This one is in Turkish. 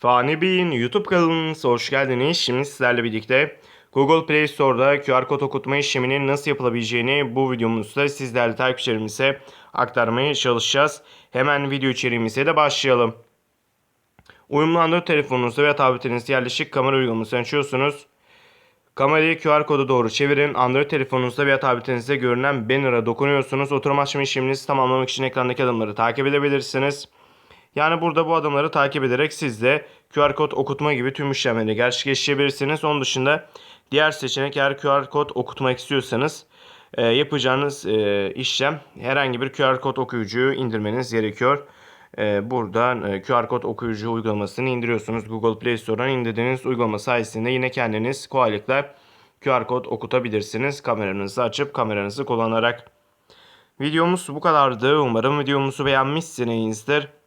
Fani Bey'in YouTube kanalınıza hoş geldiniz. Şimdi sizlerle birlikte Google Play Store'da QR kod okutma işleminin nasıl yapılabileceğini bu videomuzda sizlerle takipçilerimize aktarmaya çalışacağız. Hemen video içeriğimize de başlayalım. Uyumlu Android telefonunuzda veya tabletinizde yerleşik kamera uygulamasını açıyorsunuz. Kamerayı QR kodu doğru çevirin. Android telefonunuzda veya tabletinizde görünen banner'a dokunuyorsunuz. Oturum açma işleminizi tamamlamak için ekrandaki adımları takip edebilirsiniz. Yani burada bu adımları takip ederek siz de QR kod okutma gibi tüm işlemleri gerçekleştirebilirsiniz. Onun dışında diğer seçenek eğer QR kod okutmak istiyorsanız e, yapacağınız e, işlem herhangi bir QR kod okuyucuyu indirmeniz gerekiyor. E, buradan e, QR kod okuyucu uygulamasını indiriyorsunuz. Google Play Store'dan indirdiğiniz uygulama sayesinde yine kendiniz kolaylıkla QR kod okutabilirsiniz. Kameranızı açıp kameranızı kullanarak. Videomuz bu kadardı. Umarım videomuzu beğenmişsinizdir.